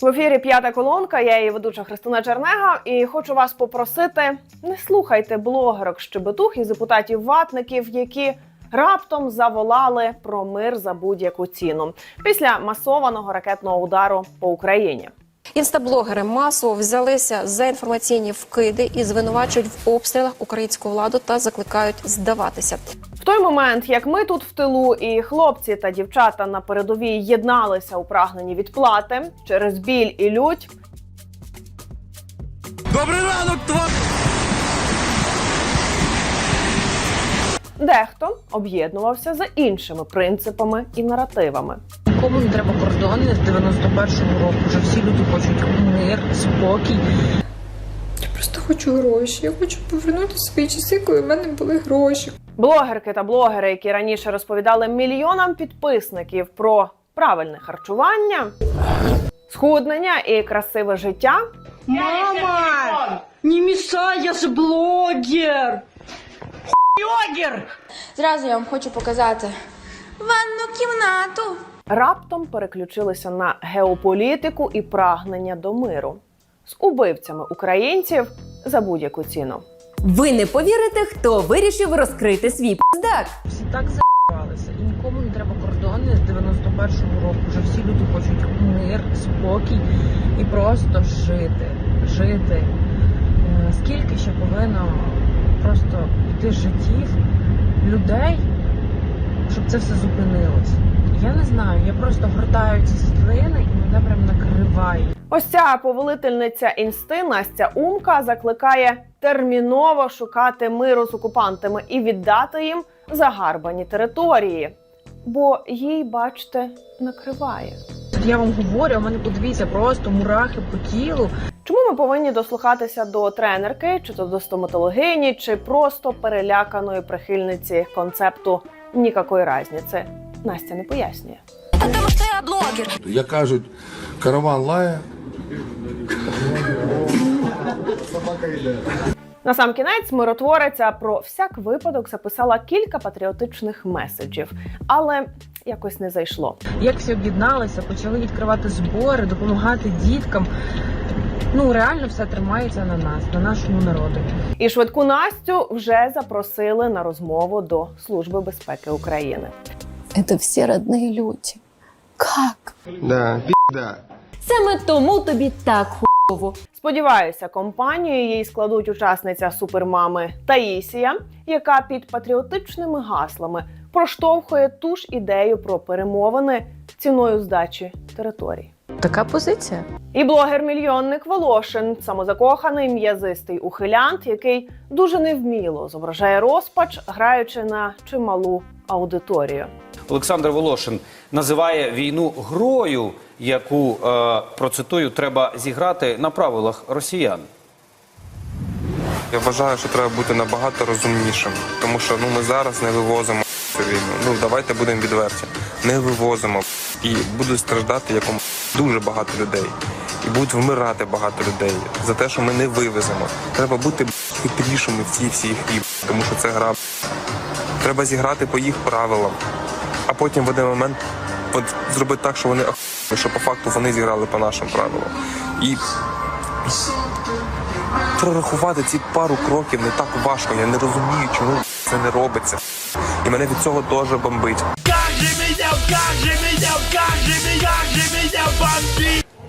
В ефірі п'ята колонка. Я її ведуча Христина Чернега, і хочу вас попросити: не слухайте блогерок щебетух і депутатів ватників, які раптом заволали про мир за будь-яку ціну після масованого ракетного удару по Україні. Інстаблогери масово взялися за інформаційні вкиди і звинувачують в обстрілах українську владу та закликають здаватися. Той момент, як ми тут в тилу, і хлопці та дівчата на передовій єдналися у прагненні відплати через біль і лють, Добрий ранок, тва... дехто об'єднувався за іншими принципами і наративами. Нікому не треба кордони з 91-го року. Вже всі люди хочуть мир, спокій. Просто хочу гроші. Я хочу повернути свої часи, коли в мене були гроші. Блогерки та блогери, які раніше розповідали мільйонам підписників про правильне харчування, схуднення і красиве життя, Мама! Не мешай, я же блогер! Блогер! Зразу я вам хочу показати ванну кімнату. раптом переключилися на геополітику і прагнення до миру з убивцями українців за будь-яку ціну. Ви не повірите, хто вирішив розкрити свій пиздак. Всі так заїбалися. І нікому не треба кордони з 91-го року. Вже всі люди хочуть мир, спокій і просто жити. Жити. Е, Скільки ще повинно просто йти життів людей, щоб це все зупинилось? Я не знаю, я просто гортаю ці світлини і мене прям накриває. Ось ця повелительниця інсти Настя Умка закликає терміново шукати миру з окупантами і віддати їм загарбані території. Бо їй, бачите, накриває. Я вам говорю, а в мене подивіться, просто мурахи по тілу. Чому ми повинні дослухатися до тренерки, чи то до стоматологині, чи просто переляканої прихильниці концепту нікакої разниці? Настя не пояснює. Тому що я блогер. Кажуть, караван лає. На сам кінець миротвориця про всяк випадок записала кілька патріотичних меседжів, але якось не зайшло. Як всі об'єдналися, почали відкривати збори, допомагати діткам. Ну реально все тримається на нас, на нашому народу. І швидку Настю вже запросили на розмову до Служби безпеки України. Це всі родні люди. Как? Да, да. Саме тому тобі так хуйово. Сподіваюся, компанію їй складуть учасниця супермами Таїсія, яка під патріотичними гаслами проштовхує ту ж ідею про перемовини ціною здачі територій. Така позиція. І блогер-мільйонник Волошин, самозакоханий м'язистий ухилянт, який дуже невміло зображає розпач, граючи на чималу аудиторію. Олександр Волошин називає війну грою, яку е, процитую, треба зіграти на правилах росіян. Я вважаю, що треба бути набагато розумнішим, тому що ну ми зараз не вивозимо цю війну. Ну давайте будемо відверті. Не вивозимо і будуть страждати якому дуже багато людей. І будуть вмирати багато людей за те, що ми не вивеземо. Треба бути хитрішими в цій всій грі, тому що це гра. Треба зіграти по їх правилам, а потім в один момент от, зробити так, що вони охуєли, що по факту вони зіграли по нашим правилам. І прорахувати ці пару кроків не так важко. Я не розумію, чому це не робиться. І мене від цього теж бомбить.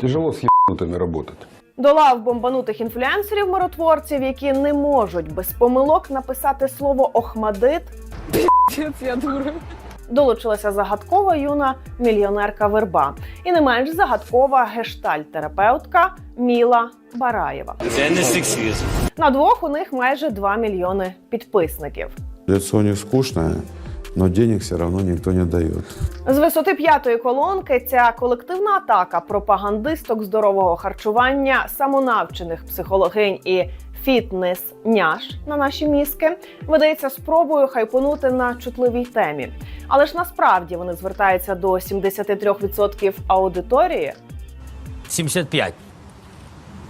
Тяжело з ебанутими работать. До лав бомбанутих інфлюенсерів миротворців, які не можуть без помилок написати слово Охмадит. Я дура. Долучилася загадкова юна мільйонерка Верба і не менш загадкова гештальт-терапевтка Міла Бараєва. Це не сексизм. На двох у них майже 2 мільйони підписників. Лицо не скучное, но денег все равно никто не дает. З висоти п'ятої колонки ця колективна атака пропагандисток здорового харчування, самонавчених психологинь і фітнес-няш на наші мізки видається спробою хайпонути на чутливій темі. Але ж насправді вони звертаються до 73% аудиторії, 75.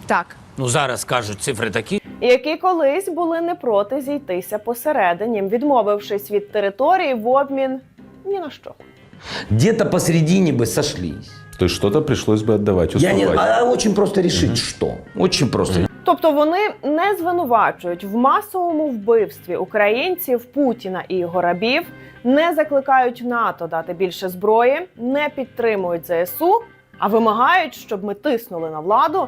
Так. Ну зараз кажуть цифри такі. Які колись були не проти зійтися посередині, відмовившись від території в обмін ні на що. Где-то посередине бы сошлись. То есть что-то пришлось бы отдавать, Я не, уступать. а очень просто решить, что. Очень просто. Тобто вони не звинувачують в масовому вбивстві українців Путіна і його рабів, не закликають НАТО дати більше зброї, не підтримують ЗСУ, а вимагають, щоб ми тиснули на владу.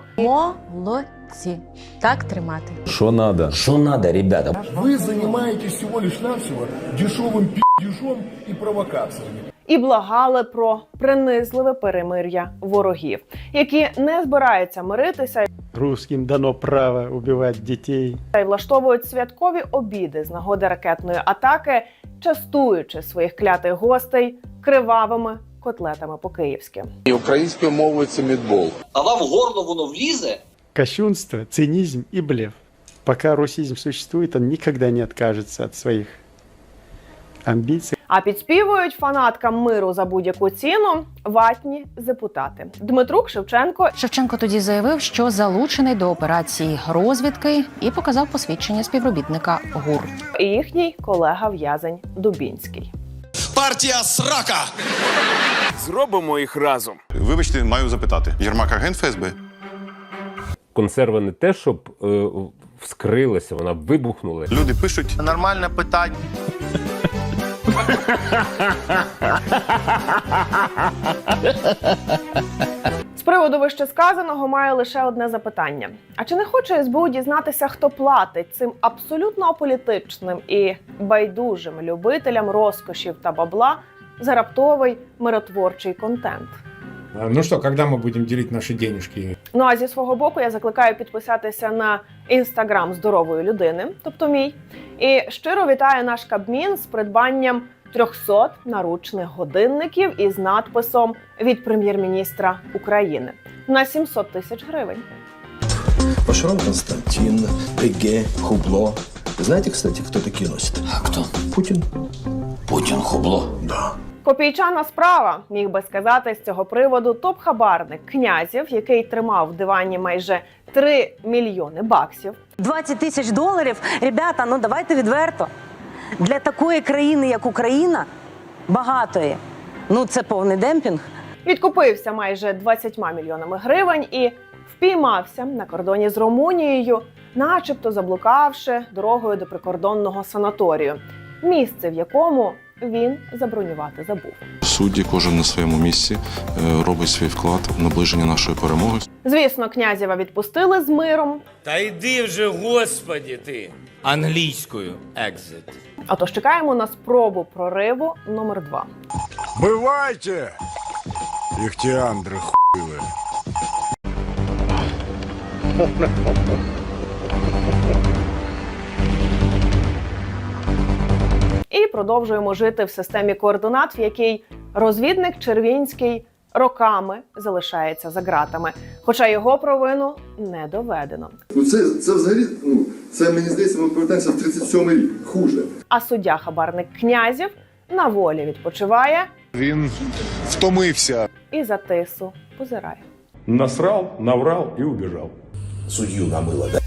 Молодці. Так тримати. Что надо? Что надо, ребята? Вы занимаетесь всего лишь навсего дешевым пи***жом и провокациями. і благали про принизливе перемир'я ворогів, які не збираються миритися Русским дано право убивать детей. та й влаштовують святкові обіди з нагоди ракетної атаки, частуючи своїх клятих гостей кривавими котлетами по-київськи. І українською мовою це мідбол. А вам в горло воно влізе? Кощунство, цинизм и блеф. Пока русизм существует, он никогда не откажется от своих амбиций. А підспівують фанаткам миру за будь-яку ціну ватні депутати Дмитрук Шевченко Шевченко тоді заявив, що залучений до операції розвідки і показав посвідчення співробітника ГУР. і їхній колега в'язень Дубінський. Партія срака! Зробимо їх разом. Вибачте, маю запитати. Єрмак агент ФСБ? Консерва не те, щоб е, вскрилася, вона вибухнула. Люди пишуть. Нормальне питання. З приводу вищесказаного маю лише одне запитання: а чи не хоче СБУ дізнатися, хто платить цим абсолютно аполітичним і байдужим любителям розкошів та бабла за раптовий миротворчий контент? Ну что, когда мы будем делить наши денежки? Ну а зі свого боку я закликаю підписатися на інстаграм здорової людини, тобто мій, і щиро вітаю наш Кабмін з придбанням 300 наручних годинників із надписом від прем'єр-міністра України на 700 тисяч гривень. Пошаров Константин, Эге, Хубло. Знаете, кстати, кто такие носит? А кто? Путин. Путин хубло. Да. Копійчана справа міг би сказати з цього приводу топ-хабарник князів, який тримав в дивані майже 3 мільйони баксів. 20 тисяч доларів. Ребята, ну давайте відверто. Для такої країни, як Україна, багатої. Ну це повний демпінг. Відкупився майже 20 мільйонами гривень і впіймався на кордоні з Румунією, начебто заблукавши дорогою до прикордонного санаторію, місце в якому він забронювати забув. Судді кожен на своєму місці е, робить свій вклад в наближення нашої перемоги. Звісно, князєва відпустили з миром. Та йди вже, господі, ти. Англійською екзит. Отож чекаємо на спробу прориву номер 2 Бывайте, ихтиандры хуевые. І продовжуємо жити в системі координат, в якій розвідник Червінський роками залишається за ґратами, хоча його провину не доведено. Ну це, це взагалі, ну, це мені здається, ми повертаємося в 37 рік. Хуже. А суддя хабарник князів на волі відпочиває Він втомився. і за тису позирає. Насрал, наврал і убіжав. Судью намыло, да?